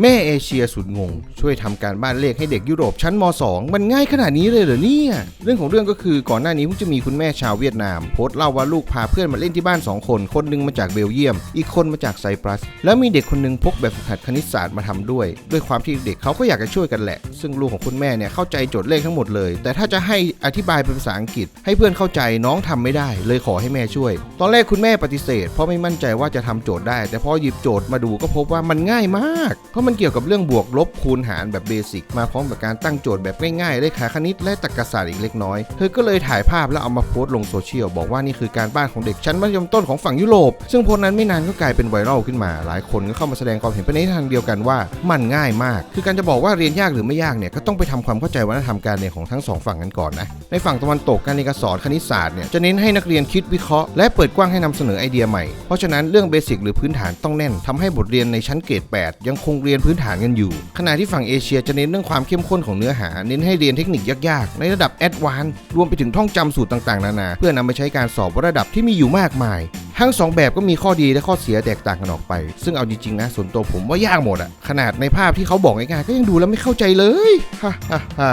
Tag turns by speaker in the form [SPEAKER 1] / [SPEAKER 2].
[SPEAKER 1] แม่เอเชียสุดงง ช่วยทำการบ้านเลขให้เด็กยุโรปชั้นม .2 มันง่ายขนาดนี้เลยเหรอเนี่ย เรื่องของเรื่องก็คือก่อนหน้านี้เพิ่งจะมีคุณแม่ชาวเวียดนาม โพสต์เล่าว่าลูกพาเพื่อนมาเล่นที่บ้าน 2 คน คนหนึงมาจากเบลเยียม อีกคนมาจากไซปรัส แล้วมีเด็กคนหนึงพกแบบฝึกหัดคณิตศาสตร์มาทำด้วย ด้วยความที่เด็กเขาก็อยากจะช่วยกันแหละ ซึ่งลูกของคุณแม่เนี่ยเข้าใจโจทย์เลขทั้งหมดเลย แต่ถ้าจะให้อธิบายเป็นภาษาอังกฤษ ให้เพื่อนเข้าใจน้องทำไม่ได้ เลยขอให้แม่ช่วย ตอนแรกคุณแม่ปฏิเสธ เพราะไม่มั่นใจว่าจะทำโจทย์ได้ แต่พอหยิบโจทย์มาดูก็พบว่ามันง่ายมากเพราะมันเกี่ยวกับเรื่องบวกลบคูณหารแบบเบสิกมาพร้อมกับการตั้งโจทย์แบบง่ายๆเลขาคณิตและตรรกศาสตร์อีกเล็กน้อย เธอก็เลยถ่ายภาพแล้วเอามาโพสต์ลงโซเชียลบอกว่านี่คือการบ้านของเด็กชั้นมัธยมต้นของฝั่งยุโรป ซึ่งโพสต์นั้นไม่นานก็กลายเป็นไวรัลขึ้นมา หลายคนก็เข้ามาแสดงความเห็นไปในทางเดียวกันว่ามันง่ายมาก คือการจะบอกว่าเรียนยากหรือไม่ยากเนี่ยก็ต้องไปทำความเข้าใจวัฒนธรรมการเรียนของทั้งสองฝั่งกันก่อนนะ ในฝั่งตะวันตกการเรียนการสอนคณิตศาสตร์เนี่ยจะเน้นให้นักเรียนคิดวิเคราะห์และเปิดกว้างให้นำเสนอไอเดียใหม่ เพราะฉะนั้นเรื่องเบสิกหรือพื้นฐานต้องแน่นทำให้บทเรียนในชั้นเกรด 8 ยังคงเรียนียนพื้นฐานกันอยู่ ขณะที่ฝั่งเอเชียจะเน้นเรื่องความเข้มข้นของเนื้อหา เน้นให้เรียนเทคนิคยากๆ ในระดับแอดวานซ์รวมไปถึงท่องจำสูตรต่างๆ นานา เพื่อนำไปใช้การสอบระดับที่มีอยู่มากมาย ทั้งสองแบบก็มีข้อดีและข้อเสียแตกต่างกันออกไป ซึ่งเอาจริงๆนะส่วนตัวผมว่ายากหมดอะขนาดในภาพที่เขาบอกง่ายๆก็ยังดูแล้วไม่เข้าใจเลยฮ่าฮ่าฮ่า